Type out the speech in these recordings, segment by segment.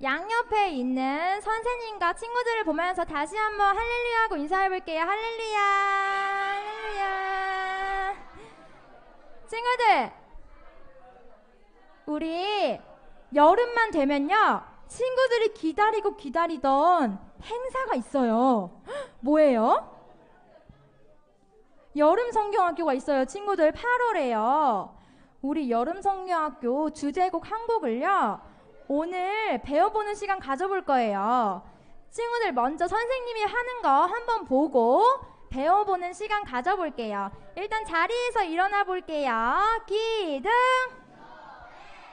양옆에 있는 선생님과 친구들을 보면서 다시 한번 할렐루야 하고 인사해 볼게요. 할렐루야. 할렐루야. 친구들, 우리 여름만 되면요. 친구들이 기다리고 기다리던 행사가 있어요. 뭐예요? 여름 성경학교가 있어요. 친구들 8월에요. 우리 여름 성경학교 주제곡 한 곡을요. 오늘 배워보는 시간 가져볼 거예요. 친구들 먼저 선생님이 하는 거 한번 보고 배워보는 시간 가져볼게요. 일단 자리에서 일어나 볼게요. 기둥.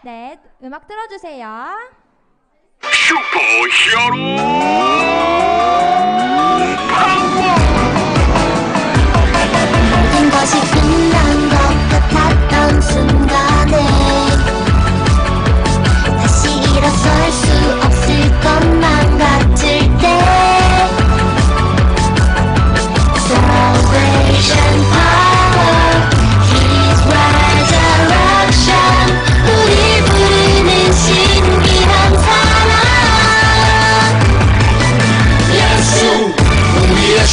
네, 음악 들어주세요. 슈퍼 히어로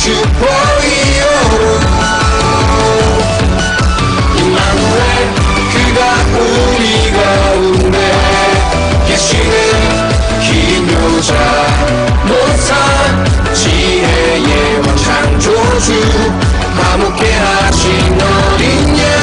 슈퍼히어로. 임마누엘 그가 우리 가운데 계시는 기묘자 못한 지혜의 왕 창조주 화목해 하신 어린 양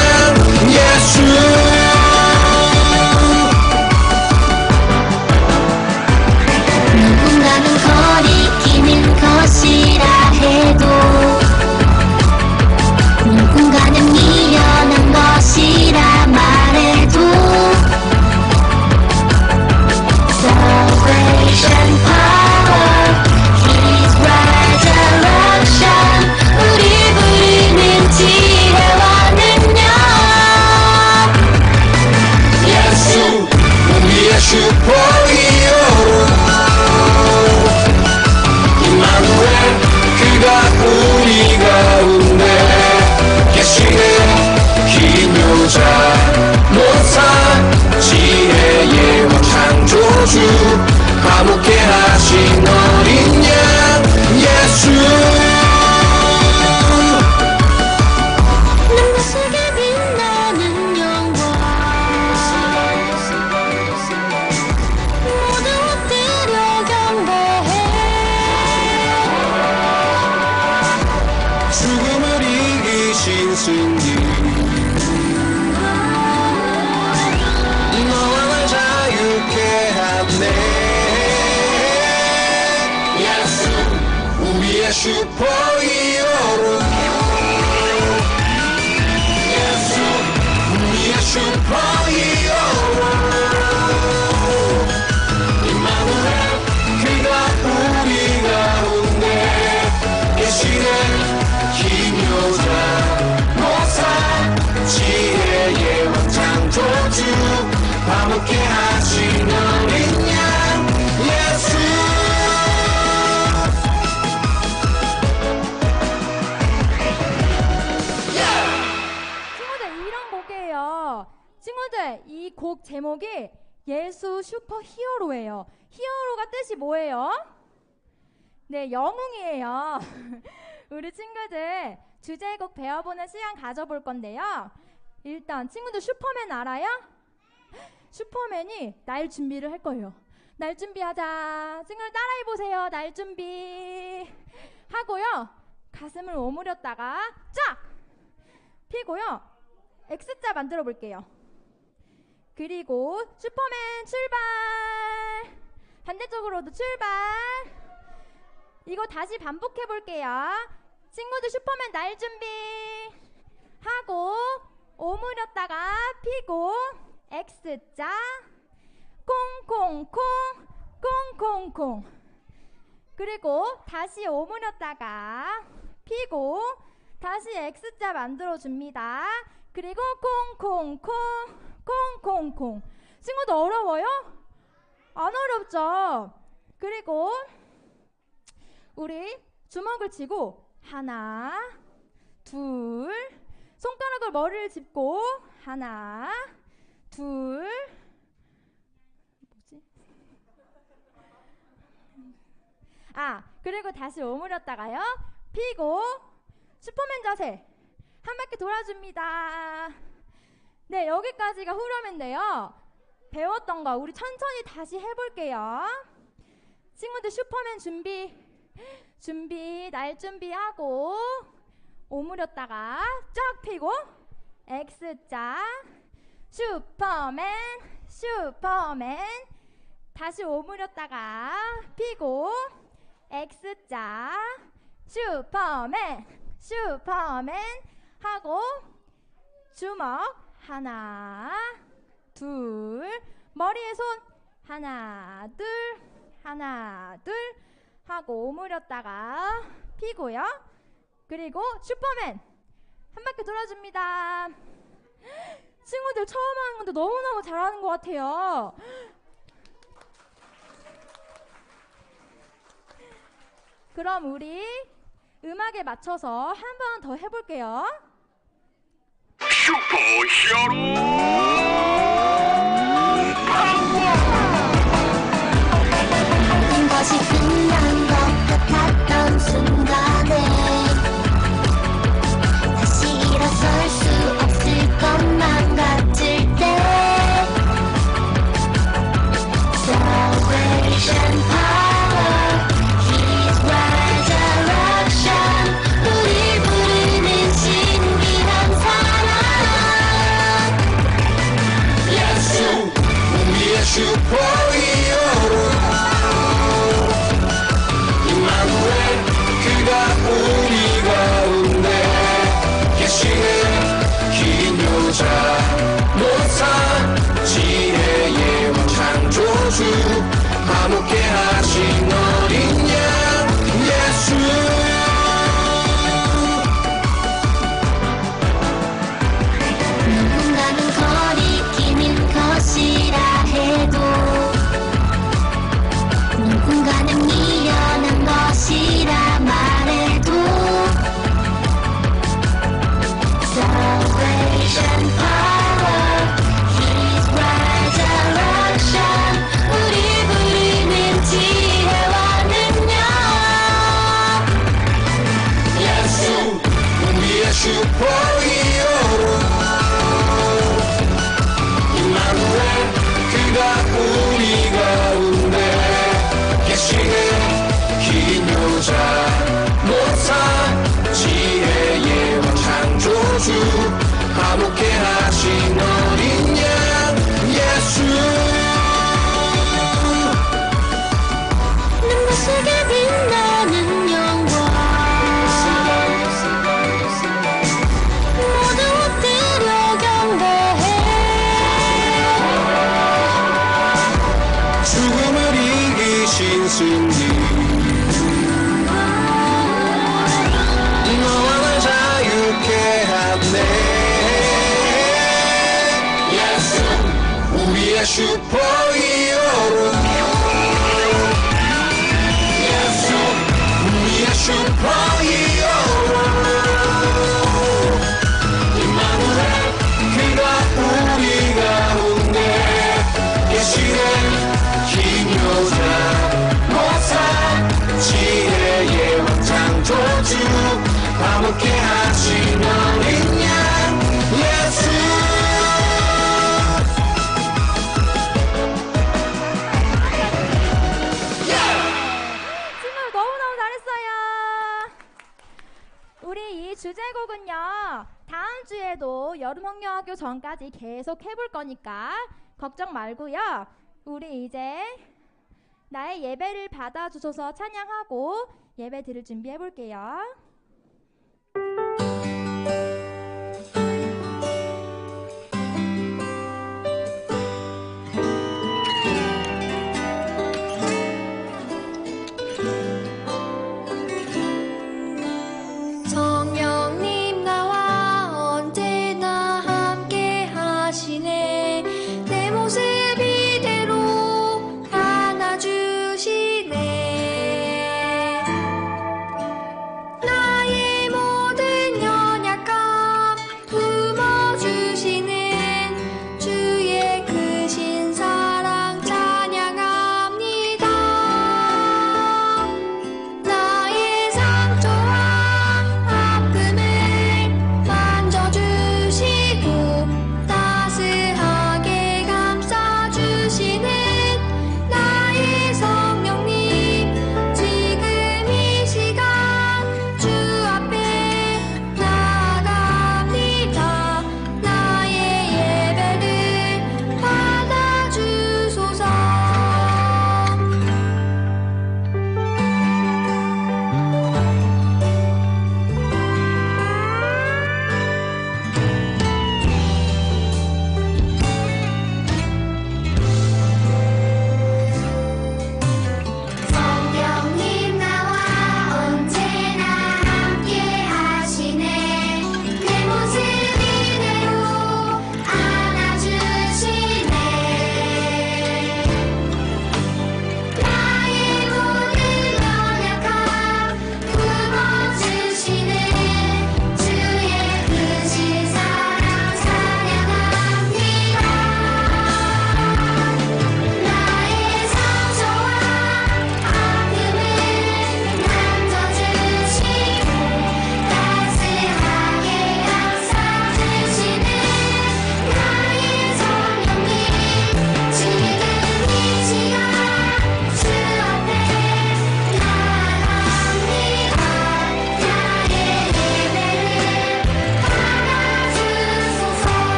이기신 승리 너와 날 자유케 하네 예수 우 친구들 이 곡 제목이 예수 슈퍼 히어로예요. 히어로가 뜻이 뭐예요? 네, 영웅이에요. 우리 친구들 주제곡 배워보는 시간 가져볼 건데요. 일단 친구들 슈퍼맨 알아요? 슈퍼맨이 날 준비를 할 거예요. 날 준비하자. 친구들 따라해 보세요. 날 준비. 하고요. 가슴을 오므렸다가 쫙 피고요. X자 만들어 볼게요. 그리고 슈퍼맨 출발. 반대쪽으로도 출발. 이거 다시 반복해 볼게요. 친구들 슈퍼맨 날 준비. 하고 오므렸다가 피고 X자 콩콩콩 콩콩콩 그리고 다시 오므렸다가 피고 다시 X자 만들어 줍니다. 그리고 콩콩콩 콩콩콩 친구들 어려워요? 안 어렵죠? 그리고 우리 주먹을 쥐고 하나 둘 손가락을 머리를 짚고 하나 둘 뭐지? 아, 그리고 다시 오므렸다가요. 피고 슈퍼맨 자세. 한 바퀴 돌아줍니다. 네, 여기까지가 후렴인데요. 배웠던 거 우리 천천히 다시 해볼게요. 친구들 슈퍼맨 준비. 준비, 날 준비하고 오므렸다가 쫙 펴고 X자 슈퍼맨 슈퍼맨. 다시 오므렸다가 펴고 X자 슈퍼맨 슈퍼맨 하고 주먹 하나 둘 머리에 손 하나 둘 하나 둘 하고 오므렸다가 피고요. 그리고 슈퍼맨 한 바퀴 돌아줍니다 친구들 처음 하는 건데 너무너무 잘하는 것 같아요. 그럼 우리 음악에 맞춰서 한 번 더 해볼게요. 슈퍼 히어로 우리 죽음을 이기신 승리 너와 나 자유케 하네. 예수 우리의 슈퍼히 주제곡은요. 다음 주에도 여름학교학교 전까지 계속 해볼 거니까 걱정 말고요. 우리 이제 나의 예배를 받아주셔서 찬양하고 예배 드릴 준비해 볼게요.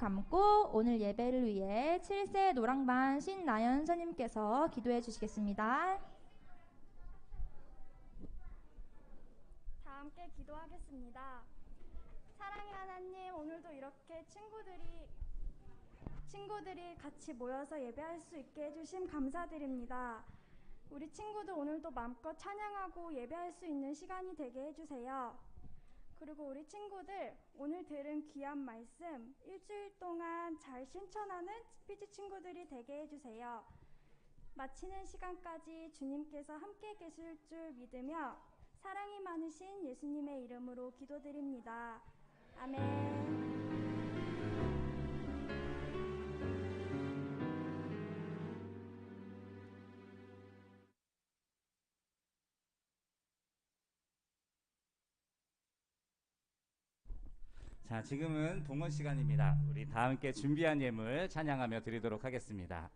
감고 오늘 예배를 위해 7세 노랑반 신나연 선님께서 기도해 주시겠습니다. 다 함께 기도하겠습니다. 사랑의 하나님, 오늘도 이렇게 친구들이 친구들이 같이 모여서 예배할 수 있게 해주심 감사드립니다. 우리 친구들 오늘도 마음껏 찬양하고 예배할 수 있는 시간이 되게 해주세요. 그리고 우리 친구들 오늘 들은 귀한 말씀 일주일 동안 잘 실천하는 피지 친구들이 되게 해주세요. 마치는 시간까지 주님께서 함께 계실 줄 믿으며 사랑이 많으신 예수님의 이름으로 기도드립니다. 아멘. 자, 지금은 동원 시간입니다. 우리 다 함께 준비한 예물 찬양하며 드리도록 하겠습니다.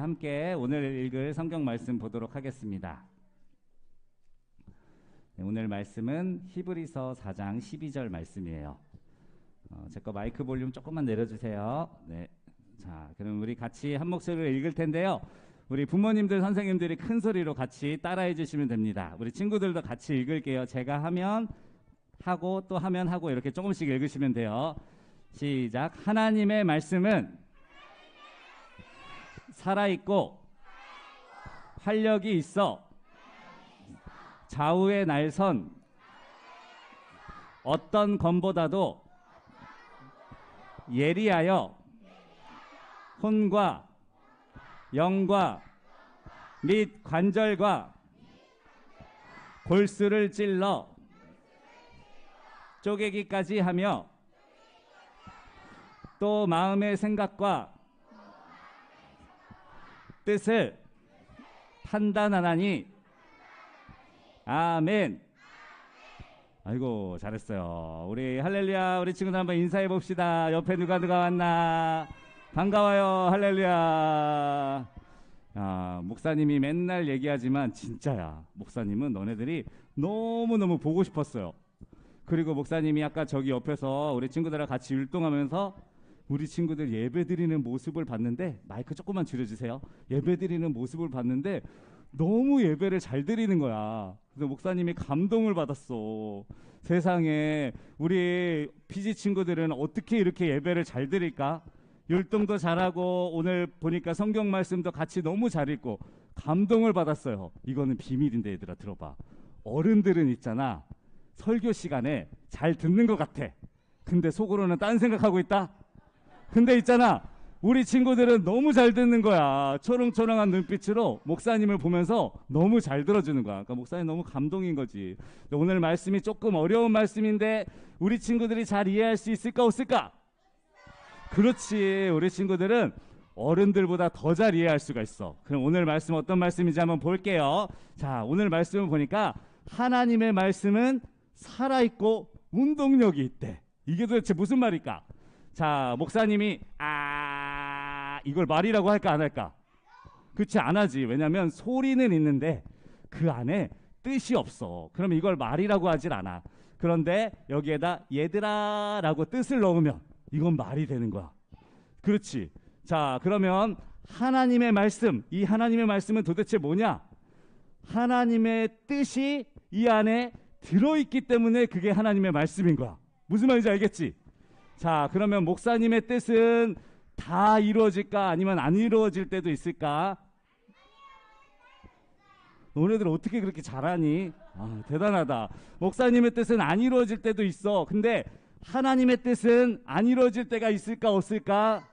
함께 오늘 읽을 성경 말씀 보도록 하겠습니다. 네, 오늘 말씀은 히브리서 4장 12절 말씀이에요. 어, 제거 마이크 볼륨 조금만 내려주세요. 네. 자, 그럼 우리 같이 한 목소리로 읽을 텐데요. 우리 부모님들, 선생님들이 큰 소리로 같이 따라해 주시면 됩니다. 우리 친구들도 같이 읽을게요. 제가 하면 하고 또 하면 하고 이렇게 조금씩 읽으시면 돼요. 시작. 하나님의 말씀은 살아있고 활력이 있어 좌우의 날선 어떤 검보다도 예리하여 혼과 영과 및 관절과 골수를 찔러 쪼개기까지 하며 또 마음의 생각과 뜻을 판단하나니 아멘. 아이고 잘했어요. 우리 할렐루야 우리 친구들 한번 인사해 봅시다. 옆에 누가 누가 왔나? 반가워요 할렐루야. 아 목사님이 맨날 얘기하지만 진짜야. 목사님은 너네들이 너무 너무 보고 싶었어요. 그리고 목사님이 아까 저기 옆에서 우리 친구들과 같이 율동하면서 우리 친구들 예배 드리는 모습을 봤는데 마이크 조금만 줄여주세요. 예배 드리는 모습을 봤는데 너무 예배를 잘 드리는 거야. 그래서 목사님이 감동을 받았어. 세상에 우리 피지 친구들은 어떻게 이렇게 예배를 잘 드릴까? 율동도 잘하고 오늘 보니까 성경 말씀도 같이 너무 잘 읽고 감동을 받았어요. 이거는 비밀인데 얘들아 들어봐. 어른들은 있잖아. 설교 시간에 잘 듣는 것 같아. 근데 속으로는 딴 생각하고 있다. 근데 있잖아. 우리 친구들은 너무 잘 듣는 거야. 초롱초롱한 눈빛으로 목사님을 보면서 너무 잘 들어주는 거야. 그러니까 목사님 너무 감동인 거지. 오늘 말씀이 조금 어려운 말씀인데 우리 친구들이 잘 이해할 수 있을까 없을까? 그렇지. 우리 친구들은 어른들보다 더 잘 이해할 수가 있어. 그럼 오늘 말씀 어떤 말씀인지 한번 볼게요. 자, 오늘 말씀을 보니까 하나님의 말씀은 살아있고 운동력이 있대. 이게 도대체 무슨 말일까? 자, 목사님이 아 이걸 말이라고 할까 안 할까? 그렇지 안 하지. 왜냐면 소리는 있는데 그 안에 뜻이 없어. 그럼 이걸 말이라고 하질 않아. 그런데 여기에다 얘들아라고 뜻을 넣으면 이건 말이 되는 거야. 그렇지. 자, 그러면 하나님의 말씀, 이 하나님의 말씀은 도대체 뭐냐? 하나님의 뜻이 이 안에 들어있기 때문에 그게 하나님의 말씀인 거야. 무슨 말인지 알겠지? 자, 그러면 목사님의 뜻은 다 이루어질까? 아니면 안 이루어질 때도 있을까? 너네들 어떻게 그렇게 잘하니? 아, 대단하다. 목사님의 뜻은 안 이루어질 때도 있어. 근데 하나님의 뜻은 안 이루어질 때가 있을까 없을까?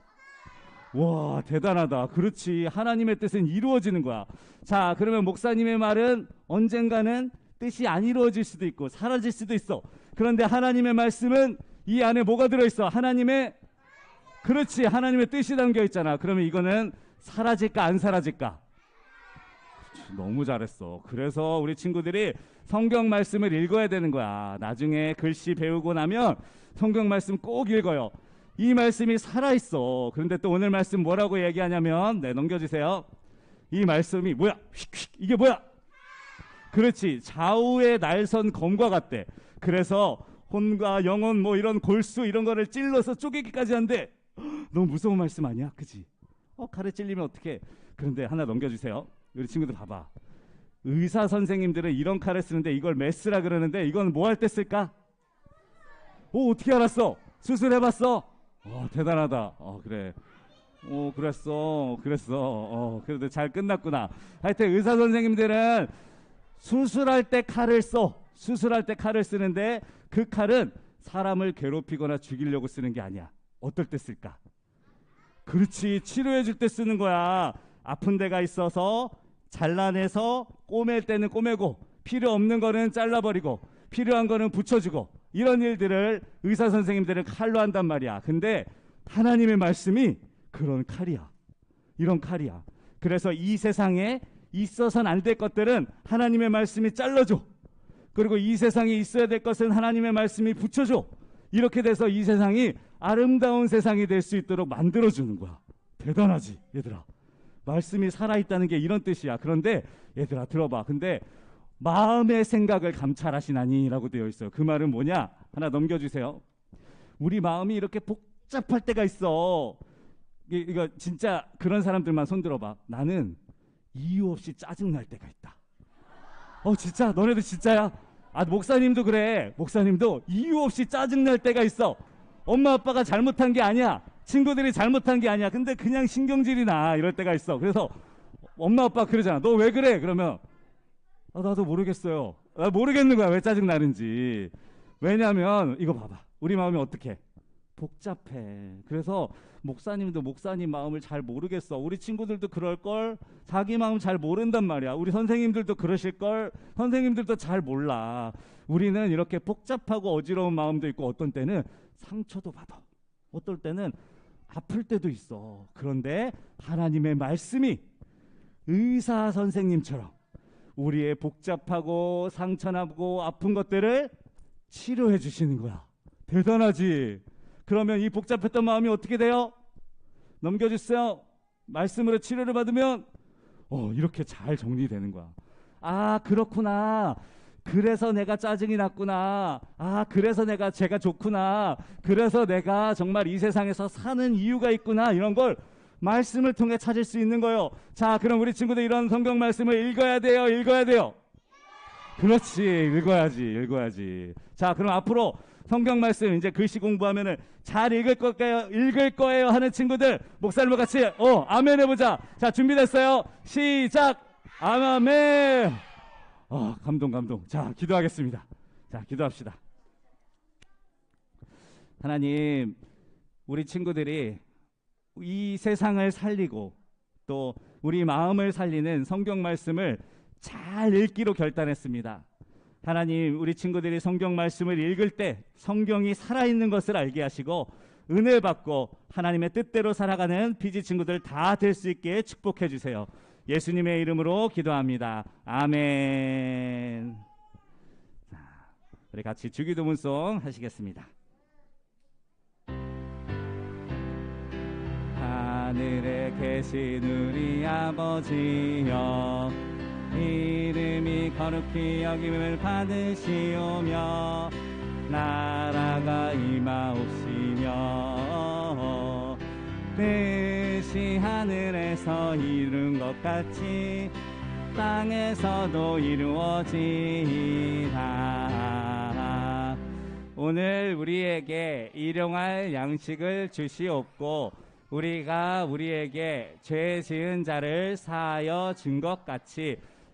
와, 대단하다. 그렇지. 하나님의 뜻은 이루어지는 거야. 자, 그러면 목사님의 말은 언젠가는 뜻이 안 이루어질 수도 있고 사라질 수도 있어. 그런데 하나님의 말씀은 이 안에 뭐가 들어 있어? 하나님의 그렇지. 하나님의 뜻이 담겨 있잖아. 그러면 이거는 사라질까 안 사라질까? 너무 잘했어. 그래서 우리 친구들이 성경 말씀을 읽어야 되는 거야. 나중에 글씨 배우고 나면 성경 말씀 꼭 읽어요. 이 말씀이 살아 있어. 그런데 또 오늘 말씀 뭐라고 얘기하냐면 네 넘겨주세요. 이 말씀이 뭐야? 휙휙 이게 뭐야? 그렇지. 좌우의 날선 검과 같대. 그래서 혼과 영혼 뭐 이런 골수 이런 거를 찔러서 쪼개기까지 한대. 너무 무서운 말씀 아니야? 그지? 어 칼에 찔리면 어떻게? 그런데 하나 넘겨주세요. 우리 친구들 봐봐. 의사 선생님들은 이런 칼을 쓰는데 이걸 메스라 그러는데 이건 뭐 할 때 쓸까? 오 어떻게 알았어? 수술해봤어? 어 대단하다. 어 그래. 어 그랬어. 그랬어. 어 그래도 잘 끝났구나. 하여튼 의사 선생님들은 수술할 때 칼을 써. 수술할 때 칼을 쓰는데 그 칼은 사람을 괴롭히거나 죽이려고 쓰는 게 아니야. 어떨 때 쓸까? 그렇지. 치료해 줄 때 쓰는 거야. 아픈 데가 있어서 잘라내서 꼬맬 때는 꼬매고 필요 없는 거는 잘라버리고 필요한 거는 붙여주고 이런 일들을 의사 선생님들은 칼로 한단 말이야. 근데 하나님의 말씀이 그런 칼이야. 이런 칼이야. 그래서 이 세상에 있어선 안 될 것들은 하나님의 말씀이 잘라줘. 그리고 이 세상에 있어야 될 것은 하나님의 말씀이 붙여줘. 이렇게 돼서 이 세상이 아름다운 세상이 될 수 있도록 만들어주는 거야. 대단하지, 얘들아. 말씀이 살아있다는 게 이런 뜻이야. 그런데 얘들아 들어봐. 근데 마음의 생각을 감찰하시나니라고 되어 있어요. 그 말은 뭐냐? 하나 넘겨주세요. 우리 마음이 이렇게 복잡할 때가 있어. 이- 이거 진짜 그런 사람들만 손 들어봐. 나는 이유 없이 짜증 날 때가 있다. 어 진짜 너네들 진짜야? 아 목사님도 그래. 목사님도 이유 없이 짜증 날 때가 있어. 엄마 아빠가 잘못한 게 아니야. 친구들이 잘못한 게 아니야. 근데 그냥 신경질이 나 이럴 때가 있어. 그래서 엄마 아빠 그러잖아. 너 왜 그래? 그러면 아, 나도 모르겠어요. 나 모르겠는 거야. 왜 짜증 나는지. 왜냐면 이거 봐봐. 우리 마음이 어떻게? 복잡해. 그래서 목사님도 목사님 마음을 잘 모르겠어. 우리 친구들도 그럴 걸. 자기 마음 잘 모른단 말이야. 우리 선생님들도 그러실 걸. 선생님들도 잘 몰라. 우리는 이렇게 복잡하고 어지러운 마음도 있고 어떤 때는 상처도 받아. 어떨 때는 아플 때도 있어. 그런데 하나님의 말씀이 의사 선생님처럼 우리의 복잡하고 상처나고 아픈 것들을 치료해 주시는 거야. 대단하지. 그러면 이 복잡했던 마음이 어떻게 돼요? 넘겨주세요. 말씀으로 치료를 받으면 어 이렇게 잘 정리되는 거야. 아 그렇구나. 그래서 내가 짜증이 났구나. 아 그래서 내가 제가 좋구나. 그래서 내가 정말 이 세상에서 사는 이유가 있구나. 이런 걸 말씀을 통해 찾을 수 있는 거예요. 자 그럼 우리 친구들 이런 성경 말씀을 읽어야 돼요. 읽어야 돼요. 그렇지 읽어야지 읽어야지. 자 그럼 앞으로 성경 말씀 이제 글씨 공부하면은 잘 읽을 거예요 읽을 거예요 하는 친구들 목사님과 같이 어 아멘 해보자. 자 준비됐어요? 시작 아멘. 어 감동 감동. 자 기도하겠습니다. 자 기도합시다. 하나님 우리 친구들이 이 세상을 살리고 또 우리 마음을 살리는 성경 말씀을 잘 읽기로 결단했습니다. 하나님, 우리 친구들이 성경 말씀을 읽을 때 성경이 살아있는 것을 알게 하시고 은혜 받고 하나님의 뜻대로 살아가는 피지 친구들 다 될 수 있게 축복해 주세요. 예수님의 이름으로 기도합니다. 아멘. 자, 우리 같이 주기도문송 하시겠습니다. 하늘에 계신 우리 아버지여 이름이 거룩히 여김을 받으시오며 나라가 임하옵시며 뜻이 하늘에서 이룬 것 같이 땅에서도 이루어지이다 오늘 우리에게 일용할 양식을 주시옵고 우리가 우리에게 죄 지은 자를 사하여 준 것 같이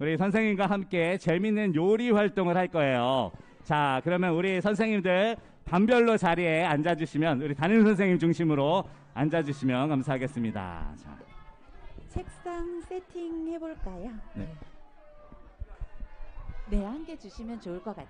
우리 선생님과 함께 재밌는 요리 활동을 할 거예요 자 그러면 우리 선생님들 반별로 자리에 앉아주시면 우리 담임 선생님 중심으로 앉아주시면 감사하겠습니다 자. 책상 세팅 해볼까요? 네. 네, 한 개 주시면 좋을 것 같아요.